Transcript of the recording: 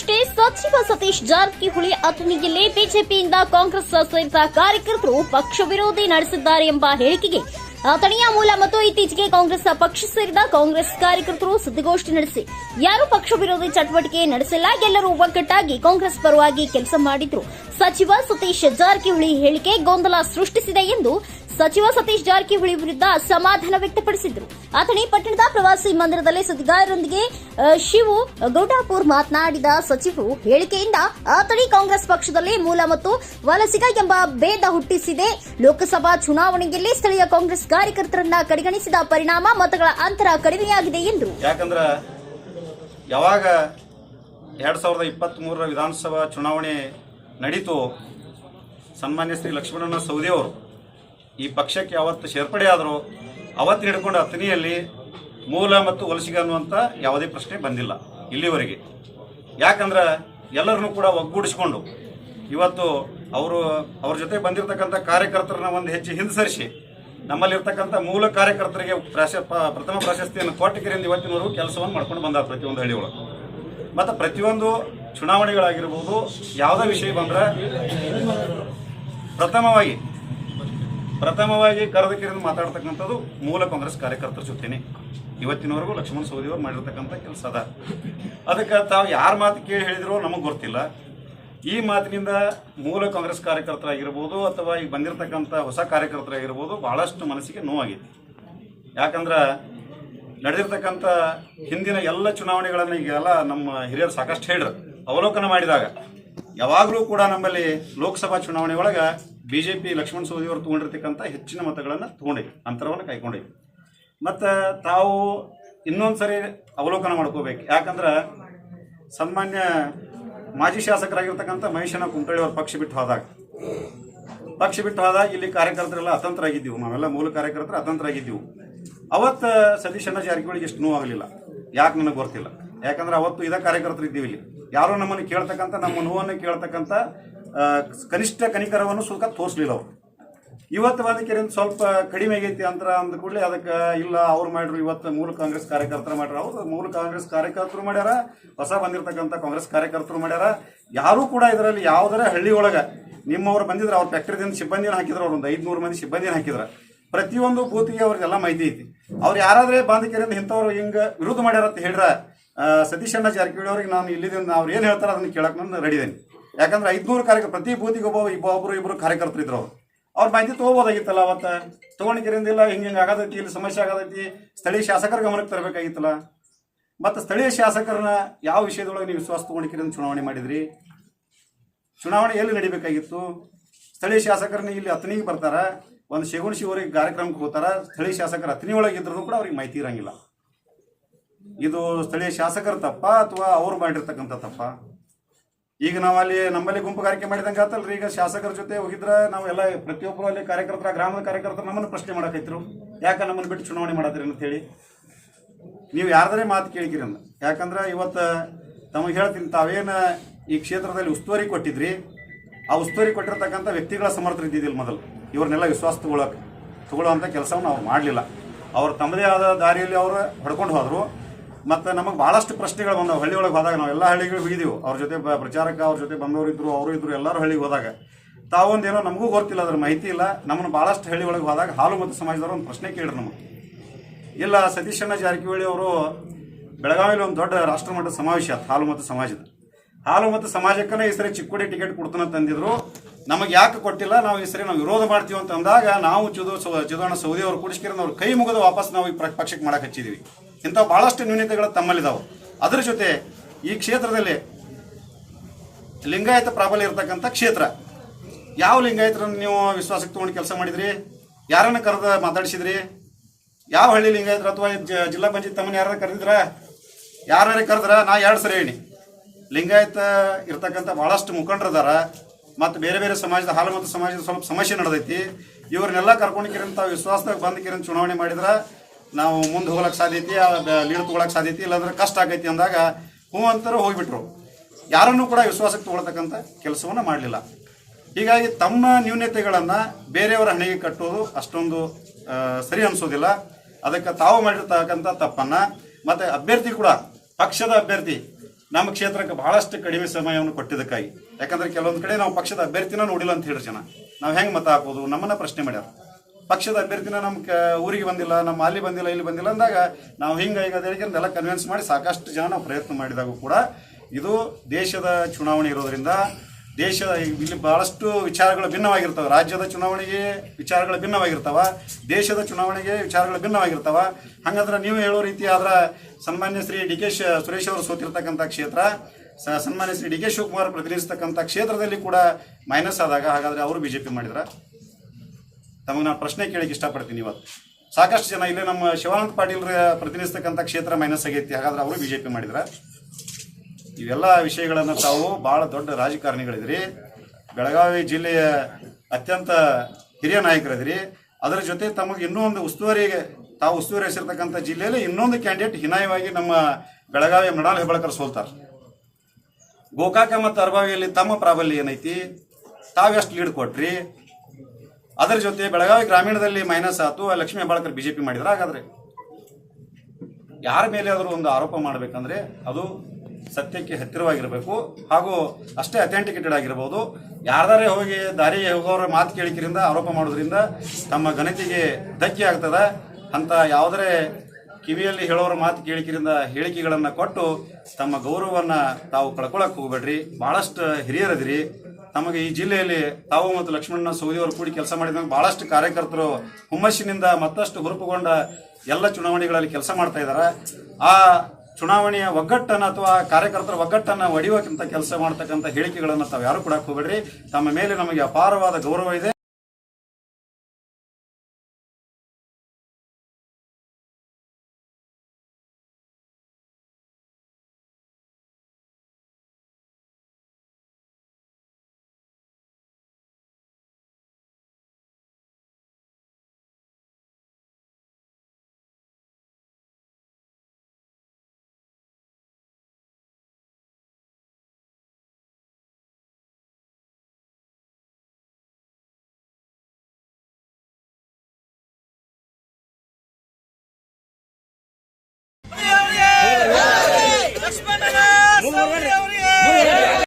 ಇತ್ತೀಚೆಗಷ್ಟೇ ಸಚಿವ ಸತೀಶ್ ಜಾರಕಿಹೊಳಿ ಅಥಣಿಯಲ್ಲಿ ಬಿಜೆಪಿಯಿಂದ ಕಾಂಗ್ರೆಸ್ ಸೇರಿದ ಕಾರ್ಯಕರ್ತರು ಪಕ್ಷ ವಿರೋಧಿ ನಡೆಸಿದ್ದಾರೆ ಎಂಬ ಹೇಳಿಕೆಗೆ ಅಥಣಿಯ ಮೂಲ ಮತ್ತು ಇತ್ತೀಚೆಗೆ ಕಾಂಗ್ರೆಸ್ ಪಕ್ಷ ಸೇರಿದ ಕಾಂಗ್ರೆಸ್ ಕಾರ್ಯಕರ್ತರು ಸುದ್ದಿಗೋಷ್ಠಿ ನಡೆಸಿ. ಯಾರು ಪಕ್ಷ ವಿರೋಧಿ ಚಟುವಟಿಕೆ ನಡೆಸಿಲ್ಲ, ಎಲ್ಲರೂ ಒಗ್ಗಟ್ಟಾಗಿ ಕಾಂಗ್ರೆಸ್ ಪರವಾಗಿ ಕೆಲಸ ಮಾಡಿದ್ರು. ಸಚಿವ ಸತೀಶ್ ಜಾರಕಿಹೊಳಿ ಹೇಳಿಕೆ ಗೊಂದಲ ಸೃಷ್ಟಿಸಿದೆ ಎಂದು ಸಚಿವ ಸತೀಶ್ ಜಾರಕಿಹೊಳಿ ವಿರುದ್ಧ ಅಸಮಾಧಾನ ವ್ಯಕ್ತಪಡಿಸಿದ್ರು. ಅಥಣಿ ಪಟ್ಟಣದ ಪ್ರವಾಸಿ ಮಂದಿರದಲ್ಲಿ ಸುದ್ದಿಗಾರರೊಂದಿಗೆ ಶಿವು ಗೌಡಾಪುರ್ ಮಾತನಾಡಿದ ಸಚಿವರು ಹೇಳಿಕೆಯಿಂದ ಅಥಣಿ ಕಾಂಗ್ರೆಸ್ ಪಕ್ಷದಲ್ಲಿ ಮೂಲ ಮತ್ತು ವಲಸಿಗ ಎಂಬ ಭೇದ ಹುಟ್ಟಿಸಿದೆ. ಲೋಕಸಭಾ ಚುನಾವಣೆಯಲ್ಲಿ ಸ್ಥಳೀಯ ಕಾಂಗ್ರೆಸ್ ಕಾರ್ಯಕರ್ತರನ್ನ ಕಡೆಗಣಿಸಿದ ಪರಿಣಾಮ ಮತಗಳ ಅಂತರ ಕಡಿಮೆಯಾಗಿದೆ ಎಂದರು ಯಾಕಂದ್ರೆ ಯಾವಾಗ ಎರಡ್ ಸಾವಿರದ ಇಪ್ಪತ್ತ್ಮೂರರ ವಿಧಾನಸಭಾ ಚುನಾವಣೆ ನಡೀತು, ಸನ್ಮಾನ್ಯ ಶ್ರೀ ಲಕ್ಷ್ಮಣನ ಸೌದಿಯವರು ಈ ಪಕ್ಷಕ್ಕೆ ಯಾವತ್ತು ಸೇರ್ಪಡೆ ಆದರೂ ಅವತ್ತು ಹಿಡ್ಕೊಂಡು ಅತನಿಯಲ್ಲಿ ಮೂಲ ಮತ್ತು ವಲಸಿಗ ಅನ್ನುವಂಥ ಯಾವುದೇ ಪ್ರಶ್ನೆ ಬಂದಿಲ್ಲ ಇಲ್ಲಿವರೆಗೆ. ಯಾಕಂದ್ರೆ ಎಲ್ಲರನ್ನೂ ಕೂಡ ಒಗ್ಗೂಡಿಸ್ಕೊಂಡು ಇವತ್ತು ಅವರು ಅವ್ರ ಜೊತೆ ಬಂದಿರತಕ್ಕಂಥ ಕಾರ್ಯಕರ್ತರನ್ನ ಒಂದು ಹೆಚ್ಚು ಹಿಂದೆ ನಮ್ಮಲ್ಲಿರ್ತಕ್ಕಂಥ ಮೂಲ ಕಾರ್ಯಕರ್ತರಿಗೆ ಪ್ರಾಶ ಪ್ರಥಮ ಪ್ರಶಸ್ತಿಯನ್ನು ಕೊಟ್ಟಿಗೆರಿಂದ ಇವತ್ತಿನವರೆಗೂ ಕೆಲಸವನ್ನು ಮಾಡ್ಕೊಂಡು ಬಂದ ಪ್ರತಿಯೊಂದು ಹಳ್ಳಿ ಒಳಗೆ ಮತ್ತು ಪ್ರತಿಯೊಂದು ಚುನಾವಣೆಗಳಾಗಿರ್ಬೋದು, ಯಾವುದೇ ವಿಷಯ ಬಂದ್ರೆ ಪ್ರಥಮವಾಗಿ ಪ್ರಥಮವಾಗಿ ಕರೆದಕಿರಿಂದ ಮಾತಾಡ್ತಕ್ಕಂಥದ್ದು ಮೂಲ ಕಾಂಗ್ರೆಸ್ ಕಾರ್ಯಕರ್ತರ ಜೊತೆನೆ. ಇವತ್ತಿನವರೆಗೂ ಲಕ್ಷ್ಮಣ ಸವದಿಯವರು ಮಾಡಿರ್ತಕ್ಕಂಥ ಕೆಲಸ ಅದ ಅದಕ್ಕೆ ತಾವು ಯಾರ ಮಾತು ಕೇಳಿ ಹೇಳಿದ್ರು ನಮಗೆ ಗೊತ್ತಿಲ್ಲ. ಈ ಮಾತಿನಿಂದ ಮೂಲ ಕಾಂಗ್ರೆಸ್ ಕಾರ್ಯಕರ್ತರಾಗಿರ್ಬೋದು ಅಥವಾ ಈಗ ಬಂದಿರತಕ್ಕಂಥ ಹೊಸ ಕಾರ್ಯಕರ್ತರಾಗಿರ್ಬೋದು ಬಹಳಷ್ಟು ಮನಸ್ಸಿಗೆ ನೋವಾಗಿದೆ. ಯಾಕಂದ್ರೆ ನಡೆದಿರ್ತಕ್ಕಂಥ ಹಿಂದಿನ ಎಲ್ಲ ಚುನಾವಣೆಗಳನ್ನು ಈಗೆಲ್ಲ ನಮ್ಮ ಹಿರಿಯರು ಸಾಕಷ್ಟು ಹೇಳ್ರು. ಅವಲೋಕನ ಮಾಡಿದಾಗ ಯಾವಾಗಲೂ ಕೂಡ ನಮ್ಮಲ್ಲಿ ಲೋಕಸಭಾ ಚುನಾವಣೆ ಒಳಗೆ ಬಿ ಜೆ ಪಿ ಲಕ್ಷ್ಮಣ ಸವದಿಯವರು ತೊಗೊಂಡಿರ್ತಕ್ಕಂಥ ಹೆಚ್ಚಿನ ಮತಗಳನ್ನು ತೊಗೊಂಡೈತಿ ಅಂತರವನ್ನು ಕೈಕೊಂಡೈತಿ ಮತ್ತು ತಾವು ಇನ್ನೊಂದು ಸರಿ ಅವಲೋಕನ ಮಾಡ್ಕೋಬೇಕು. ಯಾಕಂದ್ರೆ ಸಾಮಾನ್ಯ ಮಾಜಿ ಶಾಸಕರಾಗಿರ್ತಕ್ಕಂಥ ಮಹೇಶನ ಕುಂಟಳ್ಳಿ ಅವ್ರ ಪಕ್ಷ ಬಿಟ್ಟು ಹೋದಾಗ, ಪಕ್ಷ ಬಿಟ್ಟು ಹೋದಾಗ ಇಲ್ಲಿ ಕಾರ್ಯಕರ್ತರೆಲ್ಲ ಅತಂತ್ರರಾಗಿದ್ದೀವಿ. ನಾವೆಲ್ಲ ಮೂಲ ಕಾರ್ಯಕರ್ತರು ಅತಂತ್ರರಾಗಿದ್ದೀವಿ. ಅವತ್ತು ಸತೀಶಣ್ಣ ಜಾರಕಿಹೊಳಿಗೆ ಎಷ್ಟು ನೋವಾಗಲಿಲ್ಲ. ಯಾಕೆ ನನಗೆ ಗೊತ್ತಿಲ್ಲ. ಯಾಕಂದ್ರೆ ಅವತ್ತು ಇದೇ ಕಾರ್ಯಕರ್ತರು ಇದ್ದೀವಿ ಇಲ್ಲಿ. ಯಾರೋ ನಮ್ಮನ್ನು ಕೇಳ್ತಕ್ಕಂಥ, ನಮ್ಮ ನೋವನ್ನು ಕೇಳ್ತಕ್ಕಂಥ ಕನಿಷ್ಠ ಕನಿಕರವನ್ನು ಸುಖ ತೋರಿಸ್ಲಿಲ್ಲ ಅವರು. ಇವತ್ತು ಅದಕ್ಕಿಂತ ಸ್ವಲ್ಪ ಕಡಿಮೆ ಆಗೈತಿ ಅಂತ ಅಂದ ಕೂಡಲೇ ಅದಕ್ಕೆ ಇಲ್ಲ, ಅವ್ರು ಮಾಡ್ರು, ಇವತ್ತು ಮೂಲ ಕಾಂಗ್ರೆಸ್ ಕಾರ್ಯಕರ್ತರು ಮಾಡ್ಯಾರ ಹೌದು, ಮೂಲ ಕಾಂಗ್ರೆಸ್ ಕಾರ್ಯಕರ್ತರು ಮಾಡ್ಯಾರ, ಹೊಸ ಬಂದಿರತಕ್ಕಂಥ ಕಾಂಗ್ರೆಸ್ ಕಾರ್ಯಕರ್ತರು ಮಾಡ್ಯಾರ. ಯಾರೂ ಕೂಡ ಇದರಲ್ಲಿ ಯಾವುದರ ಹಳ್ಳಿ ಒಳಗೆ ನಿಮ್ಮವ್ರು ಬಂದಿದ್ರು ಅವ್ರ ಫ್ಯಾಕ್ಟ್ರಿದಿಂದ ಸಿಬ್ಬಂದಿನ ಹಾಕಿದ್ರು, ಅವ್ರು ಒಂದು ಐದುನೂರು ಮಂದಿ ಸಿಬ್ಬಂದಿನ ಹಾಕಿದ್ರು. ಪ್ರತಿಯೊಂದು ಬೂತಿಗೆ ಅವ್ರಿಗೆಲ್ಲ ಮಾಹಿತಿ ಐತಿ. ಅವ್ರು ಯಾರಾದ್ರೆ ಬಾಂಧಿಕರಿಂದ ಇಂಥವ್ರು ಹಿಂಗೆ ವಿರೋಧ ಮಾಡ್ಯಾರ ಅಂತ ಹೇಳ್ರ ಸತೀಶ್ ಸತೀಶಣ್ಣ ಜಾರಕಿಹೊಳಿ ಅವ್ರಿಗೆ ನಾನು ಇಲ್ಲಿದಿಂದ ಅವ್ರು ಏನು ಹೇಳ್ತಾರೆ ಅದನ್ನ ಕೇಳಕ್ಕೆ ನಾನು ರೆಡಿ ಇದ್ದೀನಿ ಯಾಕಂದ್ರೆ ಐದ್ನೂರು ಕಾರ್ಯ ಪ್ರತಿ ಬೂತಿಗೆ ಒಬ್ಬ ಇಬ್ಬ ಒಬ್ಬರು ಇಬ್ಬರು ಕಾರ್ಯಕರ್ತರು ಇದ್ರು. ಅವ್ರು ಅವ್ರ ಮಾಹಿತಿ ತೊಗೋಬೋದಾಗಿತ್ತಲ್ಲ ಅವತ್ತ? ತೊಗೊಂಡಿದ್ದರಿಂದ ಹಿಂಗೆ ಹಿಂಗೆ ಆಗದೈತಿ ಇಲ್ಲಿ ಸಮಸ್ಯೆ ಆಗತೈತಿ, ಸ್ಥಳೀಯ ಶಾಸಕರ ಗಮನಕ್ಕೆ ತರಬೇಕಾಗಿತ್ತಲ್ಲ? ಮತ್ತು ಸ್ಥಳೀಯ ಶಾಸಕರನ್ನ ಯಾವ ವಿಷಯದೊಳಗೆ ನೀವು ವಿಶ್ವಾಸ ಅಂತ ಚುನಾವಣೆ ಮಾಡಿದ್ರಿ? ಚುನಾವಣೆ ಎಲ್ಲಿ ನಡಿಬೇಕಾಗಿತ್ತು? ಸ್ಥಳೀಯ ಶಾಸಕರನ್ನ ಇಲ್ಲಿ ಹತ್ತನಿಗೆ ಬರ್ತಾರ, ಒಂದು ಶಗುಣ ಶಿವರಿಗೆ ಕಾರ್ಯಕ್ರಮಕ್ಕೆ ಹೋಗ್ತಾರ, ಸ್ಥಳೀಯ ಶಾಸಕರ ಹತ್ತನಿ ಒಳಗಿದ್ರು ಕೂಡ ಅವ್ರಿಗೆ ಮಾಹಿತಿ ಇರಂಗಿಲ್ಲ. ಇದು ಸ್ಥಳೀಯ ಶಾಸಕರ ತಪ್ಪ ಅಥವಾ ಅವ್ರು ಮಾಡಿರ್ತಕ್ಕಂಥ ತಪ್ಪ? ಈಗ ನಾವು ಅಲ್ಲಿ ನಮ್ಮಲ್ಲಿ ಗುಂಪುಗಾರಿಕೆ ಮಾಡಿದಂಗೆ ಆತಲ್ರಿ. ಈಗ ಶಾಸಕರ ಜೊತೆ ಹೋಗಿದ್ರ ನಾವೆಲ್ಲ ಪ್ರತಿಯೊಬ್ಬರು ಅಲ್ಲಿ ಕಾರ್ಯಕರ್ತರ, ಗ್ರಾಮದ ಕಾರ್ಯಕರ್ತರು ನಮ್ಮನ್ನು ಪ್ರಶ್ನೆ ಮಾಡಕೈತ್ರು. ಯಾಕೆ ನಮ್ಮನ್ನು ಬಿಟ್ಟು ಚುನಾವಣೆ ಮಾಡಿದ್ರಿ ಅಂತ ಹೇಳಿ. ನೀವು ಯಾರ್ದರೆ ಮಾತು ಕೇಳಿಕಿರಿ ಅಂದ. ಯಾಕಂದ್ರೆ ಇವತ್ತು ತಮಗೆ ಹೇಳ್ತೀನಿ, ತಾವೇನು ಈ ಕ್ಷೇತ್ರದಲ್ಲಿ ಉಸ್ತುವಾರಿ ಕೊಟ್ಟಿದ್ರಿ. ಆ ಉಸ್ತುವಾರಿ ಕೊಟ್ಟಿರ್ತಕ್ಕಂಥ ವ್ಯಕ್ತಿಗಳ ಸಮರ್ಥರು ಇದ್ದಿದ್ದಿಲ್ಲ ಮೊದಲು. ಇವ್ರನ್ನೆಲ್ಲ ವಿಶ್ವಾಸ ತಗೊಳಕ್ಕೆ ತಗೊಳ್ಳೋವಂಥ ಕೆಲಸವನ್ನು ಅವ್ರು ಮಾಡಲಿಲ್ಲ. ಅವ್ರು ತಮ್ಮದೇ ಆದ ದಾರಿಯಲ್ಲಿ ಅವರು ಹೊಡ್ಕೊಂಡು ಹೋದರು. ಮತ್ತು ನಮಗೆ ಭಾಳಷ್ಟು ಪ್ರಶ್ನೆಗಳು ಬಂದವು. ಹಳ್ಳಿ ಒಳಗೆ ಹೋದಾಗ ನಾವು ಎಲ್ಲ ಹಳ್ಳಿಗಳು ಹೋಗಿದ್ದೀವಿ ಅವ್ರ ಜೊತೆ ಪ್ರಚಾರಕ್ಕೆ, ಅವ್ರ ಜೊತೆ ಬಂದವರು ಇದ್ದರು ಅವರು ಇದ್ರು, ಎಲ್ಲರೂ ಹಳ್ಳಿಗೆ ಹೋದಾಗ. ತಾವೊಂದೇನೋ ನಮಗೂ ಗೊತ್ತಿಲ್ಲ, ಅದ್ರ ಮಾಹಿತಿ ಇಲ್ಲ. ನಮ್ಮನ್ನು ಭಾಳಷ್ಟು ಹಳ್ಳಿ ಒಳಗೆ ಹೋದಾಗ ಹಾಲು ಮತ್ತು ಸಮಾಜದವರು ಒಂದು ಪ್ರಶ್ನೆ ಕೇಳಿದ್ರು ನಮಗೆ. ಇಲ್ಲ ಸತೀಶಣ್ಣ ಜಾರಕಿಹೊಳಿ ಅವರು ಬೆಳಗಾವಿಯಲ್ಲಿ ಒಂದು ದೊಡ್ಡ ರಾಷ್ಟ್ರಮಟ್ಟದ ಸಮಾವೇಶ ಹಾಲು ಮತ್ತು ಸಮಾಜದ. ಹಾಲು ಮತ್ತು ಸಮಾಜಕ್ಕನೇ ಈ ಸರಿ ಚಿಕ್ಕೋಡಿ ಟಿಕೆಟ್ ಕೊಡ್ತಾನೆ ತಂದಿದ್ರು ನಮಗೆ ಯಾಕೆ ಕೊಟ್ಟಿಲ್ಲ? ನಾವು ಈ ಸರಿ ನಾವು ವಿರೋಧ ಮಾಡ್ತೀವಿ ಅಂತ ಅಂದಾಗ ನಾವು ಚುದು ಚಿದೋಣ ಸೌದಿ ಅವರು ಕುಡಿಸ್ಕಿರನ್ ಅವ್ರ ಕೈ ಮುಗಿದು ವಾಪಸ್ ನಾವು ಈ ಪಕ್ಷಕ್ಕೆ ಮಾಡಕ್ಕೆ ಹಚ್ಚಿದೀವಿ ಇಂಥ ಭಾಳಷ್ಟು ನ್ಯೂನತೆಗಳು ತಮ್ಮಲ್ಲಿದ್ದಾವೆ ಅದ್ರ ಜೊತೆ ಈ ಕ್ಷೇತ್ರದಲ್ಲಿ ಲಿಂಗಾಯತ ಪ್ರಾಬಲ್ಯ ಇರತಕ್ಕಂಥ ಕ್ಷೇತ್ರ. ಯಾವ ಲಿಂಗಾಯತರನ್ನು ನೀವು ವಿಶ್ವಾಸಕ್ಕೆ ತಗೊಂಡು ಕೆಲಸ ಮಾಡಿದ್ರಿ? ಯಾರನ್ನ ಕರೆದ, ಮಾತಾಡಿಸಿದ್ರಿ? ಯಾವ ಹಳ್ಳಿ ಲಿಂಗಾಯತರ ಅಥವಾ ಜಿಲ್ಲಾ ಪಂಚಾಯತ್ ತಮ್ಮನ್ನ ಯಾರು ಕರೆದಿದ್ರ? ಯಾರು ಕರೆದ್ರ? ನಾ ಎರಡು ಸರಿ ಹೇಳಿ. ಲಿಂಗಾಯತ ಇರ್ತಕ್ಕಂಥ ಭಾಳಷ್ಟು ಮುಖಂಡರದಾರ. ಮತ್ತು ಬೇರೆ ಬೇರೆ ಸಮಾಜದ, ಹಾಲು ಮತ್ತು ಸಮಾಜದ ಸ್ವಲ್ಪ ಸಮಸ್ಯೆ ನಡೆದೈತಿ. ಇವ್ರನ್ನೆಲ್ಲ ಕರ್ಕೊಂಡಿಕಿರಂತ ತಾವು ವಿಶ್ವಾಸದಾಗ ಬಂದಕಿರಂತ ಚುನಾವಣೆ ಮಾಡಿದ್ರೆ ನಾವು ಮುಂದೆ ಹೋಗ್ಲಕ್ಕೆ ಸಾಧ್ಯತೆ ಲೀಡ್ ತೊಗೊಳಕ್ಕೆ ಸಾಧ್ಯತೆ ಇಲ್ಲಾಂದ್ರೆ ಕಷ್ಟ ಆಗೈತಿ ಅಂದಾಗ ಹ್ಞೂ ಅಂತಾರೆ ಹೋಗಿಬಿಟ್ರು. ಯಾರನ್ನೂ ಕೂಡ ವಿಶ್ವಾಸಕ್ಕೆ ತಗೊಳ್ತಕ್ಕಂಥ ಕೆಲಸವನ್ನು ಮಾಡಲಿಲ್ಲ. ಹೀಗಾಗಿ ತಮ್ಮ ನ್ಯೂನತೆಗಳನ್ನು ಬೇರೆಯವರ ಹಣೆಗೆ ಕಟ್ಟೋದು ಅಷ್ಟೊಂದು ಸರಿ ಅನಿಸೋದಿಲ್ಲ. ಅದಕ್ಕೆ ತಾವು ಮಾಡಿರ್ತಕ್ಕಂಥ ತಪ್ಪನ್ನು, ಮತ್ತು ಅಭ್ಯರ್ಥಿ ಕೂಡ, ಪಕ್ಷದ ಅಭ್ಯರ್ಥಿ ನಮ್ಮ ಕ್ಷೇತ್ರಕ್ಕೆ ಬಹಳಷ್ಟು ಕಡಿಮೆ ಸಮಯವನ್ನು ಕೊಟ್ಟಿದ್ದಕ್ಕಾಗಿ. ಯಾಕಂದ್ರೆ ಕೆಲವೊಂದು ಕಡೆ ನಾವು ಪಕ್ಷದ ಅಭ್ಯರ್ಥಿನ ನೋಡಿಲ್ಲ ಅಂತ ಹೇಳಿ ಜನ. ನಾವು ಹೆಂಗೆ ಮತ ಹಾಕೋದು ನಮ್ಮನ್ನ ಪ್ರಶ್ನೆ ಮಾಡ್ಯಾರ. ಪಕ್ಷದ ಅಭ್ಯರ್ಥಿನ ನಮ್ಮ ಊರಿಗೆ ಬಂದಿಲ್ಲ, ನಮ್ಮ ಅಲ್ಲಿ ಬಂದಿಲ್ಲ, ಇಲ್ಲಿ ಬಂದಿಲ್ಲ ಅಂದಾಗ ನಾವು ಹಿಂಗೆ ಈಗ ಎಲ್ಲ ಕನ್ವಿನ್ಸ್ ಮಾಡಿ ಸಾಕಷ್ಟು ಜನ ಪ್ರಯತ್ನ ಮಾಡಿದಾಗೂ ಕೂಡ ಇದು ದೇಶದ ಚುನಾವಣೆ ಇರೋದ್ರಿಂದ ದೇಶ ಇಲ್ಲಿ ಬಹಳಷ್ಟು ವಿಚಾರಗಳು ಭಿನ್ನವಾಗಿರ್ತವೆ. ರಾಜ್ಯದ ಚುನಾವಣೆಗೆ ವಿಚಾರಗಳು ಭಿನ್ನವಾಗಿರ್ತಾವ. ದೇಶದ ಚುನಾವಣೆಗೆ ವಿಚಾರಗಳು ಭಿನ್ನವಾಗಿರ್ತಾವ. ಹಂಗಂದ್ರೆ ನೀವು ಹೇಳೋ ರೀತಿ ಆದ್ರೆ ಸನ್ಮಾನ್ಯ ಶ್ರೀ ಡಿ ಕೆ ಸುರೇಶ್ ಅವರು ಸೋತಿರ್ತಕ್ಕಂಥ ಕ್ಷೇತ್ರ ಸನ್ಮಾನ್ಯ ಶ್ರೀ ಡಿ ಕೆ ಶಿವಕುಮಾರ್ ಪ್ರತಿನಿಧಿಸ್ತಕ್ಕಂಥ ಕ್ಷೇತ್ರದಲ್ಲಿ ಕೂಡ ಮೈನಸ್ ಆದಾಗ ಹಾಗಾದ್ರೆ ಅವರು ಬಿಜೆಪಿ ಮಾಡಿದ್ರ? ತಮಗೆ ನಾನು ಪ್ರಶ್ನೆ ಕೇಳಿಕ್ಕೆ ಇಷ್ಟಪಡ್ತೀನಿ ಇವತ್ತು. ಸಾಕಷ್ಟು ಜನ ಇಲ್ಲಿ ನಮ್ಮ ಶಿವಾನಂದ ಪಾಟೀಲ್ ಪ್ರತಿನಿಧಿಸ್ತಕ್ಕಂಥ ಕ್ಷೇತ್ರ ಮೈನಸ್ ಆಗೈತಿ. ಹಾಗಾದ್ರೆ ಅವರು ಬಿಜೆಪಿ ಮಾಡಿದ್ರ? ಇವೆಲ್ಲ ವಿಷಯಗಳನ್ನು ತಾವು ಬಹಳ ದೊಡ್ಡ ರಾಜಕಾರಣಿಗಳಿದ್ರಿ. ಬೆಳಗಾವಿ ಜಿಲ್ಲೆಯ ಅತ್ಯಂತ ಹಿರಿಯ ನಾಯಕರಿದ್ರಿ. ಅದರ ಜೊತೆ ತಮಗೆ ಇನ್ನೂ ಒಂದು ಉಸ್ತುವಾರಿಗೆ, ತಾವು ಉಸ್ತುವಾರಿ ಹೆಸರ್ತಕ್ಕಂಥ ಜಿಲ್ಲೆಯಲ್ಲಿ ಇನ್ನೊಂದು ಕ್ಯಾಂಡಿಡೇಟ್ ಹಿನಾಯವಾಗಿ ನಮ್ಮ ಬೆಳಗಾವಿ ಮೃಣಾಲ್ ಹೆಬ್ಬಳಕರ್ ಸೋಲ್ತಾರೆ. ಗೋಕಾಕ ಮತ್ತು ಅರಬಾವಿಯಲ್ಲಿ ತಮ್ಮ ಪ್ರಾಬಲ್ಯ ಏನೈತಿ? ತಾವೆಷ್ಟು ಲೀಡ್ ಕೊಟ್ರಿ? ಅದರ ಜೊತೆ ಬೆಳಗಾವಿ ಗ್ರಾಮೀಣದಲ್ಲಿ ಮೈನಸ್ ಆತು ಆ ಲಕ್ಷ್ಮೀ ಹೆಬ್ಬಾಳ್ಕರ್ ಬಿಜೆಪಿ ಮಾಡಿದ್ರ ಹಾಗಾದ್ರೆ. ಯಾರ ಮೇಲೆ ಆದರೂ ಒಂದು ಆರೋಪ ಮಾಡಬೇಕಂದ್ರೆ ಅದು ಸತ್ಯಕ್ಕೆ ಹತ್ತಿರವಾಗಿರಬೇಕು. ಹಾಗೂ ಅಷ್ಟೇ ಅಥೆಂಟಿಕೇಟೆಡ್ ಆಗಿರ್ಬೋದು ಯಾರ್ದಾರೆ ಹೋಗಿ ದಾರಿ ಹೋಗೋರ ಮಾತು ಕೇಳಿಕೆರಿಂದ ಆರೋಪ ಮಾಡೋದ್ರಿಂದ ತಮ್ಮ ಘನತೆಗೆ ಧಕ್ಕೆ ಆಗ್ತದ. ಅಂತ ಯಾವುದರೇ ಕಿವಿಯಲ್ಲಿ ಹೇಳೋರ ಮಾತು ಕೇಳಿಕೆರಿಂದ ಹೇಳಿಕೆಗಳನ್ನು ಕೊಟ್ಟು ತಮ್ಮ ಗೌರವವನ್ನು ತಾವು ಕಳ್ಕೊಳಕ್ಕೆ ಹೋಗ್ಬೇಡ್ರಿ. ಭಾಳಷ್ಟು ಹಿರಿಯರದಿರಿ. ತಮಗೆ ಈ ಜಿಲ್ಲೆಯಲ್ಲಿ ತಾವು ಮತ್ತು ಲಕ್ಷ್ಮಣ ಸೌದಿಯವರು ಕೂಡಿ ಕೆಲಸ ಮಾಡಿದಾಗ ಬಹಳಷ್ಟು ಕಾರ್ಯಕರ್ತರು ಹುಮ್ಮಸ್ಸಿನಿಂದ ಮತ್ತಷ್ಟು ಹುರುಪುಗೊಂಡ ಎಲ್ಲ ಚುನಾವಣೆಗಳಲ್ಲಿ ಕೆಲಸ ಮಾಡ್ತಾ ಇದ್ದಾರೆ ಆ ಚುನಾವಣೆಯ ಒಗ್ಗಟ್ಟನ್ನು ಅಥವಾ ಕಾರ್ಯಕರ್ತರ ಒಗ್ಗಟ್ಟನ್ನು ಒಡೆಯುವಕ್ಕಿಂತ ಕೆಲಸ ಮಾಡ್ತಕ್ಕಂಥ ಹೇಳಿಕೆಗಳನ್ನು ತಾವು ಯಾರು ಕೂಡ ಹೋಗಬೇಡ್ರಿ ತಮ್ಮ ಮೇಲೆ ನಮಗೆ ಅಪಾರವಾದ ಗೌರವ ಇದೆ.